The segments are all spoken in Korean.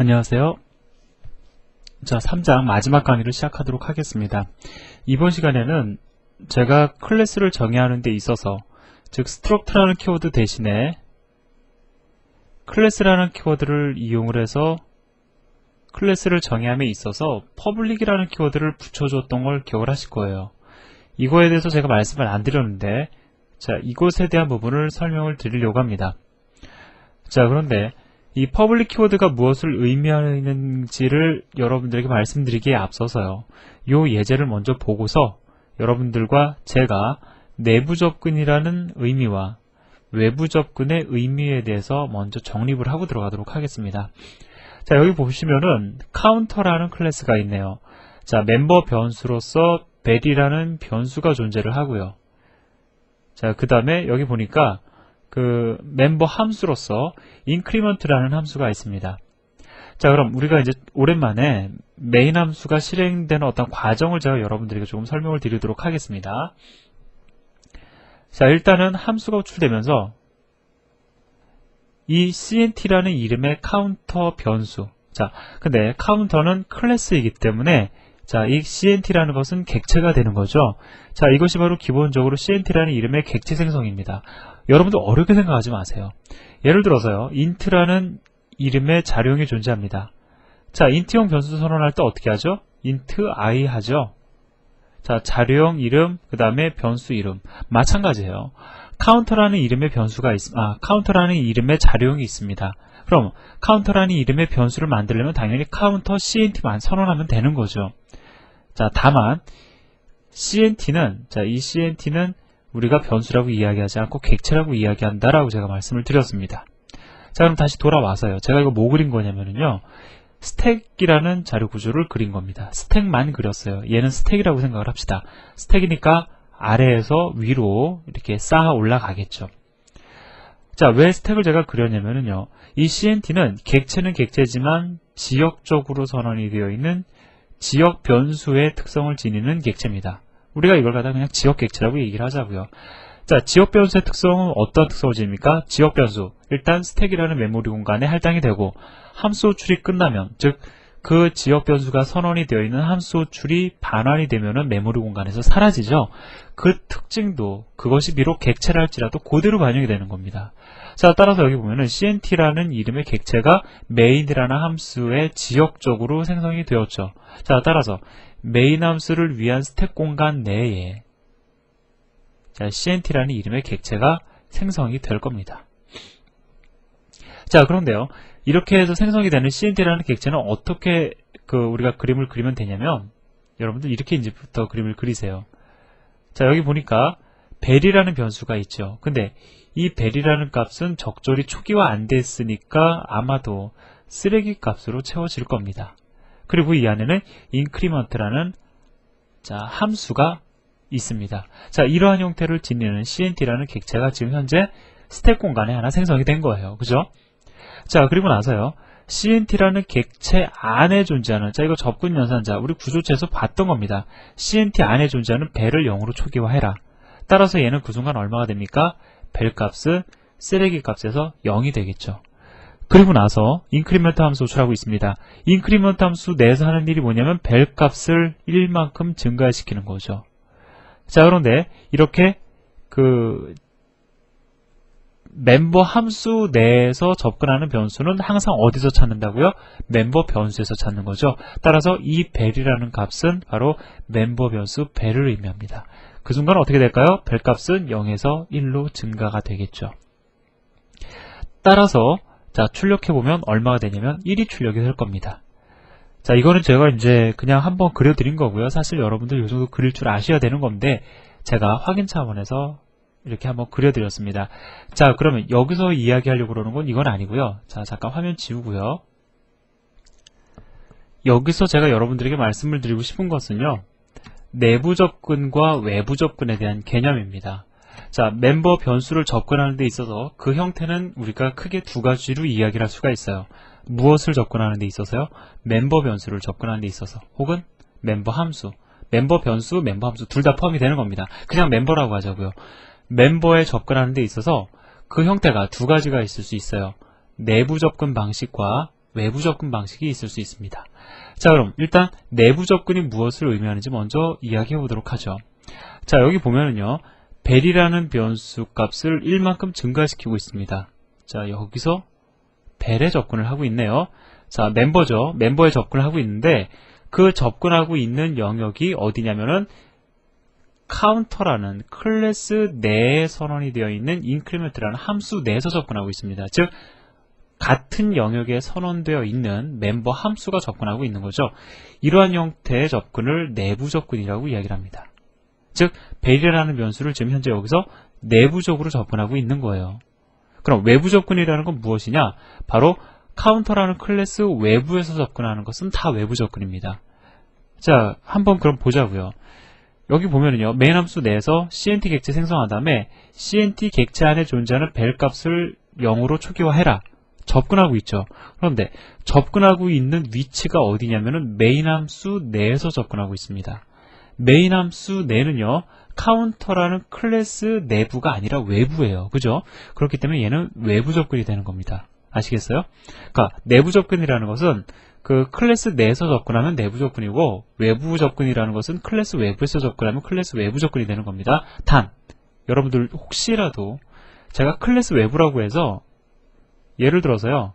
안녕하세요. 자, 3장 마지막 강의를 시작하도록 하겠습니다. 이번 시간에는 제가 클래스를 정의하는 데 있어서 즉 스트럭트라는 키워드 대신에 클래스라는 키워드를 이용을 해서 클래스를 정의함에 있어서 퍼블릭이라는 키워드를 붙여줬던 걸 기억을 하실 거예요. 이거에 대해서 제가 말씀을 안 드렸는데 자, 이것에 대한 부분을 설명을 드리려고 합니다. 자, 그런데 이 퍼블릭 키워드가 무엇을 의미하는지를 여러분들에게 말씀드리기에 앞서서요. 요 예제를 먼저 보고서 여러분들과 제가 내부 접근이라는 의미와 외부 접근의 의미에 대해서 먼저 정립을 하고 들어가도록 하겠습니다. 자, 여기 보시면은 카운터라는 클래스가 있네요. 자, 멤버 변수로서 벨이라는 변수가 존재를 하고요. 자, 그 다음에 여기 보니까 그 멤버 함수로서 increment라는 함수가 있습니다. 자, 그럼 우리가 이제 오랜만에 메인 함수가 실행되는 어떤 과정을 제가 여러분들에게 조금 설명을 드리도록 하겠습니다. 자, 일단은 함수가 호출되면서 이 cnt라는 이름의 카운터 변수. 자, 근데 카운터는 클래스이기 때문에 자, 이 cnt라는 것은 객체가 되는 거죠. 자, 이것이 바로 기본적으로 cnt라는 이름의 객체 생성입니다. 여러분들 어렵게 생각하지 마세요. 예를 들어서요. int라는 이름의 자료형이 존재합니다. 자, int형 변수 선언할 때 어떻게 하죠? int i 하죠. 자, 자료형 이름, 그 다음에 변수 이름. 마찬가지예요. 카운터라는 이름의 변수가 있, 아, 카운터라는 이름의 자료형이 있습니다. 그럼 카운터라는 이름의 변수를 만들려면 당연히 카운터 cnt만 선언하면 되는 거죠. 자, 다만 cnt는 자, 이 cnt는 우리가 변수라고 이야기하지 않고 객체라고 이야기한다라고 제가 말씀을 드렸습니다. 자, 그럼 다시 돌아와서요. 제가 이거 뭐 그린 거냐면요. 스택이라는 자료 구조를 그린 겁니다. 스택만 그렸어요. 얘는 스택이라고 생각을 합시다. 스택이니까 아래에서 위로 이렇게 쌓아 올라가겠죠. 자, 왜 스택을 제가 그렸냐면요. 이 CNT는 객체는 객체지만 지역적으로 선언이 되어 있는 지역 변수의 특성을 지니는 객체입니다. 우리가 이걸 갖다 그냥 지역 객체라고 얘기를 하자고요. 자, 지역 변수의 특성은 어떤 특성을 지닙니까? 지역 변수. 일단 스택이라는 메모리 공간에 할당이 되고 함수 호출이 끝나면 즉 그 지역 변수가 선언이 되어 있는 함수 호출이 반환이 되면은 메모리 공간에서 사라지죠. 그 특징도 그것이 비록 객체라 할지라도 그대로 반영이 되는 겁니다. 자, 따라서 여기 보면은 cnt라는 이름의 객체가 메인이라는 함수의 지역적으로 생성이 되었죠. 자, 따라서 메인 함수를 위한 스택 공간 내에 자, cnt라는 이름의 객체가 생성이 될 겁니다. 자, 그런데요. 이렇게 해서 생성이 되는 cnt라는 객체는 어떻게 그 우리가 그림을 그리면 되냐면 여러분들 이렇게 이제부터 그림을 그리세요. 자, 여기 보니까 벨이라는 변수가 있죠. 근데 이 벨이라는 값은 적절히 초기화 안 됐으니까 아마도 쓰레기 값으로 채워질 겁니다. 그리고 이 안에는 increment라는 자, 함수가 있습니다. 자, 이러한 형태를 지니는 cnt라는 객체가 지금 현재 스택 공간에 하나 생성이 된 거예요. 그죠? 자, 그리고 나서요. cnt라는 객체 안에 존재하는 자, 이거 접근 연산자 우리 구조체에서 봤던 겁니다. cnt 안에 존재하는 벨을 0으로 초기화해라. 따라서 얘는 그 순간 얼마가 됩니까? 벨 값은 쓰레기 값에서 0이 되겠죠. 그리고 나서 인크리먼트 함수 호출하고 있습니다. 인크리먼트 함수 내에서 하는 일이 뭐냐면 벨 값을 1만큼 증가시키는 거죠. 자, 그런데 이렇게 그 멤버 함수 내에서 접근하는 변수는 항상 어디서 찾는다고요? 멤버 변수에서 찾는 거죠. 따라서 이 벨이라는 값은 바로 멤버 변수 벨을 의미합니다. 그 순간 어떻게 될까요? 벨 값은 0에서 1로 증가가 되겠죠. 따라서 자 출력해보면 얼마가 되냐면 1이 출력이 될 겁니다. 자 이거는 제가 이제 그냥 한번 그려드린 거고요. 사실 여러분들 이 정도 그릴 줄 아셔야 되는 건데 제가 확인 차원에서 이렇게 한번 그려드렸습니다. 자, 그러면 여기서 이야기하려고 그러는 건 이건 아니고요. 자, 잠깐 화면 지우고요. 여기서 제가 여러분들에게 말씀을 드리고 싶은 것은요. 내부 접근과 외부 접근에 대한 개념입니다. 자, 멤버 변수를 접근하는 데 있어서 그 형태는 우리가 크게 두 가지로 이야기를 할 수가 있어요. 무엇을 접근하는 데 있어서요? 멤버 변수를 접근하는 데 있어서 혹은 멤버 함수, 멤버 변수, 멤버 함수 둘 다 포함이 되는 겁니다. 그냥 멤버라고 하자고요. 멤버에 접근하는 데 있어서 그 형태가 두 가지가 있을 수 있어요. 내부 접근 방식과 외부 접근 방식이 있을 수 있습니다. 자, 그럼 일단 내부 접근이 무엇을 의미하는지 먼저 이야기해 보도록 하죠. 자, 여기 보면은요. 벨이라는 변수 값을 1만큼 증가시키고 있습니다. 자, 여기서 벨에 접근을 하고 있네요. 자, 멤버죠. 멤버에 접근을 하고 있는데 그 접근하고 있는 영역이 어디냐면은 카운터라는 클래스 내에 선언이 되어 있는 인크리멘트라는 함수 내에서 접근하고 있습니다. 즉 같은 영역에 선언되어 있는 멤버 함수가 접근하고 있는 거죠. 이러한 형태의 접근을 내부 접근이라고 이야기를 합니다. 즉 벨이라는 변수를 지금 현재 여기서 내부적으로 접근하고 있는 거예요. 그럼 외부 접근이라는 건 무엇이냐? 바로 카운터라는 클래스 외부에서 접근하는 것은 다 외부 접근입니다. 자, 한번 그럼 보자고요. 여기 보면은요, 메인 함수 내에서 CNT 객체 생성한 다음에 CNT 객체 안에 존재하는 벨 값을 0으로 초기화해라. 접근하고 있죠. 그런데 접근하고 있는 위치가 어디냐면은 메인 함수 내에서 접근하고 있습니다. 메인 함수 내는요, 카운터라는 클래스 내부가 아니라 외부예요. 그죠? 그렇기 때문에 얘는 외부 접근이 되는 겁니다. 아시겠어요? 그러니까 내부 접근이라는 것은 그 클래스 내에서 접근하면 내부 접근이고 외부 접근이라는 것은 클래스 외부에서 접근하면 클래스 외부 접근이 되는 겁니다. 단 여러분들 혹시라도 제가 클래스 외부라고 해서 예를 들어서요.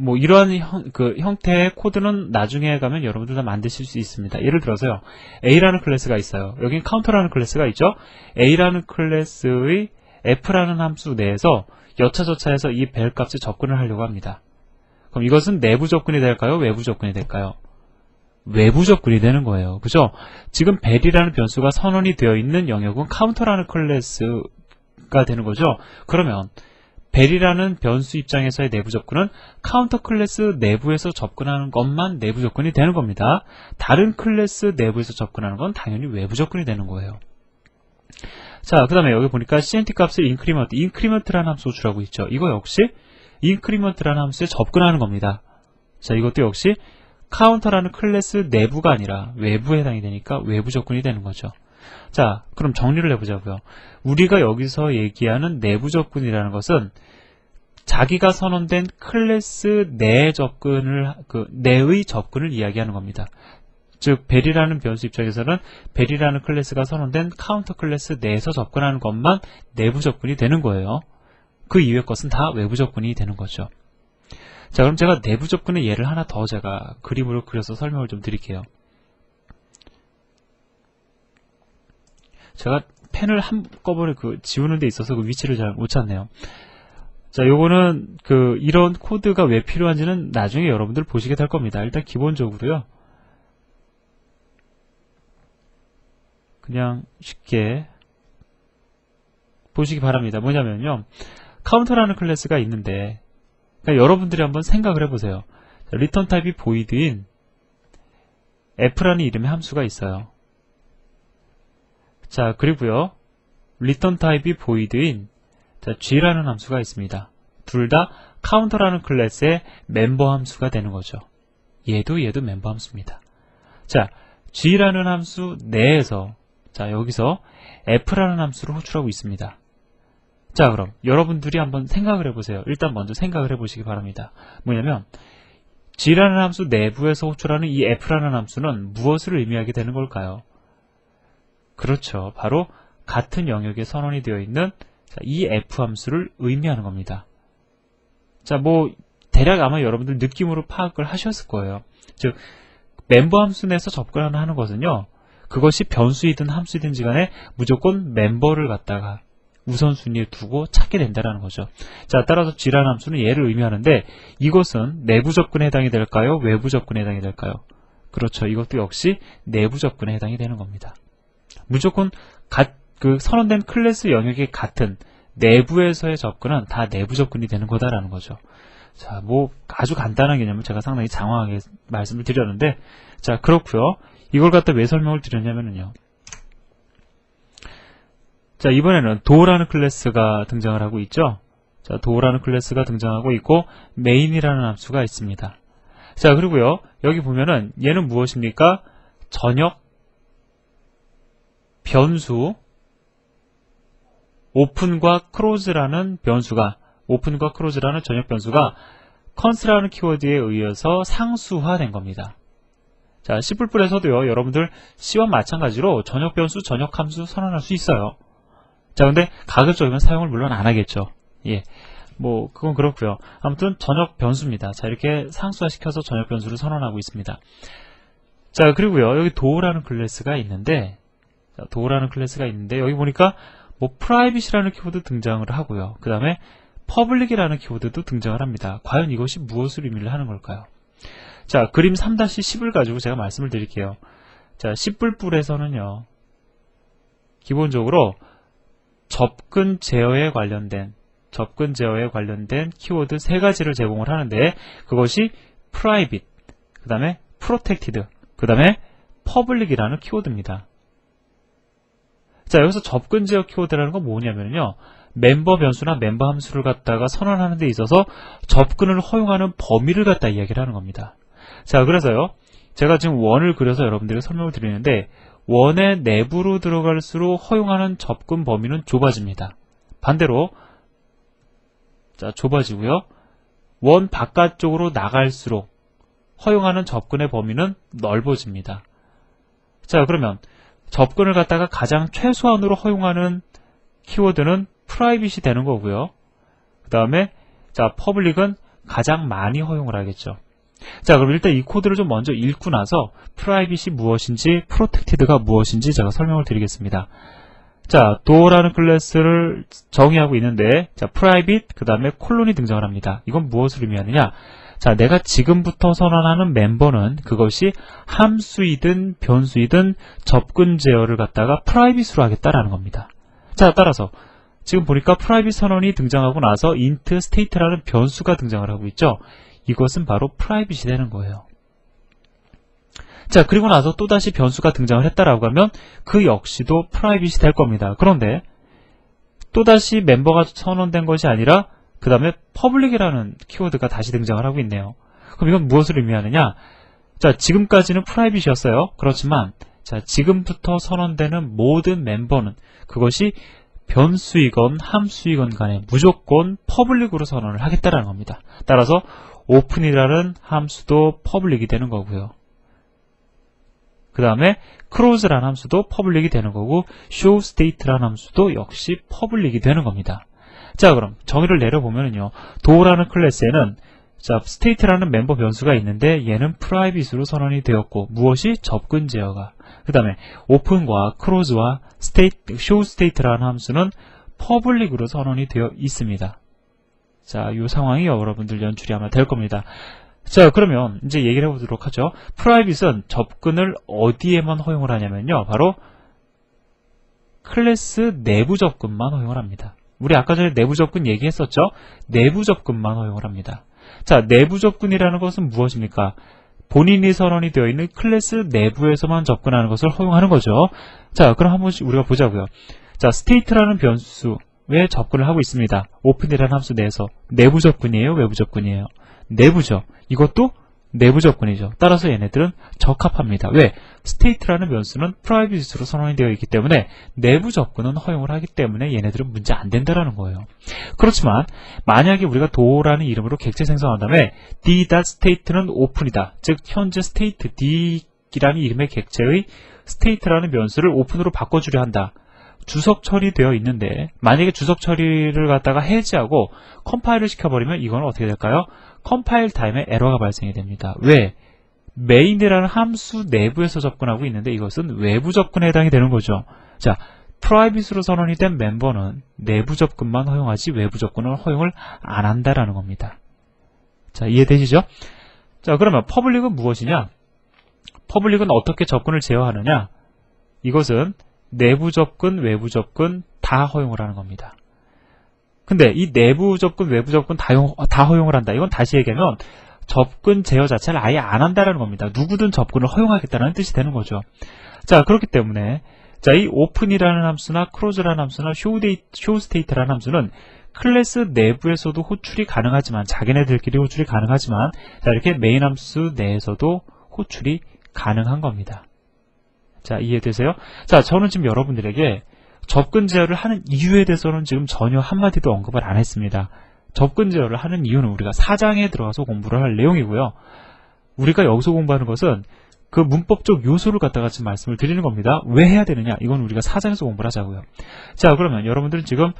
뭐 이러한 형, 그 형태의 코드는 나중에 가면 여러분들 다 만드실 수 있습니다. 예를 들어서요. A라는 클래스가 있어요. 여긴 카운터라는 클래스가 있죠. A라는 클래스의 F라는 함수 내에서 여차저차해서 이 벨 값에 접근을 하려고 합니다. 그럼 이것은 내부 접근이 될까요? 외부 접근이 될까요? 외부 접근이 되는 거예요. 그죠? 지금 벨이라는 변수가 선언이 되어 있는 영역은 카운터라는 클래스가 되는 거죠. 그러면 벨이라는 변수 입장에서의 내부 접근은 카운터 클래스 내부에서 접근하는 것만 내부 접근이 되는 겁니다. 다른 클래스 내부에서 접근하는 건 당연히 외부 접근이 되는 거예요. 자, 그 다음에 여기 보니까 CNT 값을 인크리먼트, 인크리먼트라는 함수 호출하고 있죠. 이거 역시 인크리먼트라는 함수에 접근하는 겁니다. 자, 이것도 역시 카운터라는 클래스 내부가 아니라 외부에 해당이 되니까 외부 접근이 되는 거죠. 자, 그럼 정리를 해보자고요. 우리가 여기서 얘기하는 내부 접근이라는 것은 자기가 선언된 클래스 내 접근을 그 내의 접근을 이야기하는 겁니다. 즉 벨이라는 변수 입장에서는 벨이라는 클래스가 선언된 카운터 클래스 내에서 접근하는 것만 내부 접근이 되는 거예요. 그 이외의 것은 다 외부 접근이 되는 거죠. 자, 그럼 제가 내부 접근의 예를 하나 더 제가 그림으로 그려서 설명을 좀 드릴게요. 제가 펜을 한꺼번에 그 지우는 데 있어서 그 위치를 잘 못 찾네요. 자, 요거는 그 이런 코드가 왜 필요한지는 나중에 여러분들 보시게 될 겁니다. 일단 기본적으로요. 그냥 쉽게 보시기 바랍니다. 뭐냐면요. 카운터라는 클래스가 있는데 그러니까 여러분들이 한번 생각을 해보세요. 리턴 타입이 보이드인 f라는 이름의 함수가 있어요. 자, 그리고요. 리턴 타입이 보이드인 g라는 함수가 있습니다. 둘 다 카운터라는 클래스의 멤버 함수가 되는 거죠. 얘도 얘도 멤버 함수입니다. 자, g라는 함수 내에서 자, 여기서 f라는 함수를 호출하고 있습니다. 자, 그럼 여러분들이 한번 생각을 해보세요. 일단 먼저 생각을 해보시기 바랍니다. 뭐냐면 g라는 함수 내부에서 호출하는 이 f라는 함수는 무엇을 의미하게 되는 걸까요? 그렇죠. 바로 같은 영역에 선언이 되어 있는 이 f 함수를 의미하는 겁니다. 자, 뭐 대략 아마 여러분들 느낌으로 파악을 하셨을 거예요. 즉 멤버 함수 내에서 접근하는 것은요. 그것이 변수이든 함수이든지 간에 무조건 멤버를 갖다가 우선순위에 두고 찾게 된다는 거죠. 자, 따라서 지란 함수는 얘를 의미하는데 이것은 내부 접근에 해당이 될까요? 외부 접근에 해당이 될까요? 그렇죠. 이것도 역시 내부 접근에 해당이 되는 겁니다. 무조건 가, 그 선언된 클래스 영역이 같은 내부에서의 접근은 다 내부 접근이 되는 거다라는 거죠. 자, 뭐 아주 간단한 개념을 제가 상당히 장황하게 말씀을 드렸는데 자, 그렇고요. 이걸 갖다 왜 설명을 드렸냐면요. 자, 이번에는 도어라는 클래스가 등장을 하고 있죠. 자, 도어라는 클래스가 등장하고 있고 메인이라는 함수가 있습니다. 자, 그리고요. 여기 보면은 얘는 무엇입니까? 전역 변수 오픈과 크로즈라는 변수가 오픈과 크로즈라는 전역 변수가 const라는 키워드에 의해서 상수화된 겁니다. 자, C++에서도요, 여러분들 C와 마찬가지로 전역 변수, 전역 함수 선언할 수 있어요. 자, 근데 가급적이면 사용을 물론 안 하겠죠. 예. 뭐, 그건 그렇고요 아무튼 전역 변수입니다. 자, 이렇게 상수화시켜서 전역 변수를 선언하고 있습니다. 자, 그리고요, 여기 도어라는 클래스가 있는데, 자, 도어라는 클래스가 있는데, 여기 보니까 뭐, privacy라는 키워드 등장을 하고요. 그 다음에 public이라는 키워드도 등장을 합니다. 과연 이것이 무엇을 의미를 하는 걸까요? 자, 그림 3-10을 가지고 제가 말씀을 드릴게요. 자, C++에서는요, 기본적으로 접근 제어에 관련된 접근 제어에 관련된 키워드 세 가지를 제공을 하는데 그것이 private, 그 다음에 protected, 그 다음에 public이라는 키워드입니다. 자, 여기서 접근 제어 키워드라는 건 뭐냐면요. 멤버 변수나 멤버 함수를 갖다가 선언하는 데 있어서 접근을 허용하는 범위를 갖다 이야기를 하는 겁니다. 자, 그래서요. 제가 지금 원을 그려서 여러분들에게 설명을 드리는데 원의 내부로 들어갈수록 허용하는 접근 범위는 좁아집니다. 반대로 자, 좁아지고요. 원 바깥쪽으로 나갈수록 허용하는 접근의 범위는 넓어집니다. 자, 그러면 접근을 갖다가 가장 최소한으로 허용하는 키워드는 프라이빗이 되는 거고요. 그 다음에 자, 퍼블릭은 가장 많이 허용을 하겠죠. 자, 그럼 일단 이 코드를 좀 먼저 읽고 나서 프라이빗이 무엇인지, 프로텍티드가 무엇인지 제가 설명을 드리겠습니다. 자, 도어라는 클래스를 정의하고 있는데, 자, private, 그 다음에 콜론이 등장을 합니다. 이건 무엇을 의미하느냐? 자, 내가 지금부터 선언하는 멤버는 그것이 함수이든 변수이든 접근 제어를 갖다가 프라이빗으로 하겠다라는 겁니다. 자, 따라서 지금 보니까 프라이빗 선언이 등장하고 나서 int state라는 변수가 등장을 하고 있죠. 이것은 바로 프라이빗이 되는 거예요. 자, 그리고 나서 또다시 변수가 등장을 했다라고 하면 그 역시도 프라이빗이 될 겁니다. 그런데 또다시 멤버가 선언된 것이 아니라 그 다음에 퍼블릭이라는 키워드가 다시 등장을 하고 있네요. 그럼 이건 무엇을 의미하느냐? 자, 지금까지는 프라이빗이었어요. 그렇지만 자, 지금부터 선언되는 모든 멤버는 그것이 변수이건 함수이건 간에 무조건 퍼블릭으로 선언을 하겠다라는 겁니다. 따라서 오픈이라는 함수도 퍼블릭이 되는 거고요. 그 다음에 close라는 함수도 퍼블릭이 되는 거고 show state라는 함수도 역시 퍼블릭이 되는 겁니다. 자 그럼 정의를 내려보면요 do라는 클래스에는 자 state라는 멤버 변수가 있는데 얘는 private으로 선언이 되었고 무엇이 접근 제어가 그 다음에 open과 close와 state, show state라는 함수는 퍼블릭으로 선언이 되어 있습니다. 자, 이 상황이 여러분들 연출이 아마 될 겁니다. 자, 그러면 이제 얘기를 해보도록 하죠. 프라이빗은 접근을 어디에만 허용을 하냐면요. 바로 클래스 내부 접근만 허용을 합니다. 우리 아까 전에 내부 접근 얘기했었죠? 내부 접근만 허용을 합니다. 자, 내부 접근이라는 것은 무엇입니까? 본인이 선언이 되어 있는 클래스 내부에서만 접근하는 것을 허용하는 거죠. 자, 그럼 한번 우리가 보자고요. 자, state라는 변수에 접근을 하고 있습니다. open이라는 함수 내에서 내부 접근이에요? 외부 접근이에요? 내부죠. 이것도 내부 접근이죠. 따라서 얘네들은 적합합니다. 왜? State라는 변수는 private로 선언이 되어 있기 때문에 내부 접근은 허용을 하기 때문에 얘네들은 문제 안 된다라는 거예요. 그렇지만 만약에 우리가 do라는 이름으로 객체 생성한 다음에 d.state는 open이다. 즉 현재 state d이라는 이름의 객체의 state라는 변수를 open으로 바꿔주려 한다. 주석 처리되어 있는데 만약에 주석 처리를 갖다가 해지하고 컴파일을 시켜버리면 이건 어떻게 될까요? 컴파일 타임에 에러가 발생이 됩니다. 왜? 메인이라는 함수 내부에서 접근하고 있는데 이것은 외부 접근에 해당이 되는 거죠. 자, 프라이빗으로 선언이 된 멤버는 내부 접근만 허용하지 외부 접근을 허용을 안 한다라는 겁니다. 자, 이해되시죠? 자, 그러면 퍼블릭은 무엇이냐? 퍼블릭은 어떻게 접근을 제어하느냐? 이것은 내부 접근, 외부 접근 다 허용을 하는 겁니다. 근데 이 내부 접근, 외부 접근 다, 용, 다 허용을 한다. 이건 다시 얘기하면 접근 제어 자체를 아예 안 한다라는 겁니다. 누구든 접근을 허용하겠다는 뜻이 되는 거죠. 자, 그렇기 때문에 자, 이 open이라는 함수나 close라는 함수나 showState라는 함수는 클래스 내부에서도 호출이 가능하지만 자기네들끼리 호출이 가능하지만 자, 이렇게 메인 함수 내에서도 호출이 가능한 겁니다. 자, 이해되세요? 자, 저는 지금 여러분들에게 접근 제어를 하는 이유에 대해서는 지금 전혀 한마디도 언급을 안 했습니다. 접근 제어를 하는 이유는 우리가 사장에 들어가서 공부를 할 내용이고요. 우리가 여기서 공부하는 것은 그 문법적 요소를 갖다가 지금 말씀을 드리는 겁니다. 왜 해야 되느냐? 이건 우리가 사장에서 공부를 하자고요. 자, 그러면 여러분들은 지금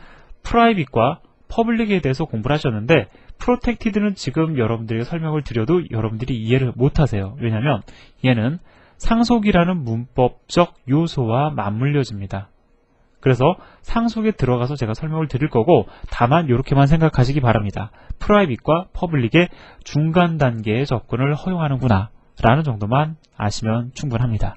프라이빗과 퍼블릭에 대해서 공부를 하셨는데 프로텍티드는 지금 여러분들에게 설명을 드려도 여러분들이 이해를 못하세요. 왜냐하면 얘는 상속이라는 문법적 요소와 맞물려집니다. 그래서 상속에 들어가서 제가 설명을 드릴 거고 다만 이렇게만 생각하시기 바랍니다. 프라이빗과 퍼블릭의 중간 단계의 접근을 허용하는구나 라는 정도만 아시면 충분합니다.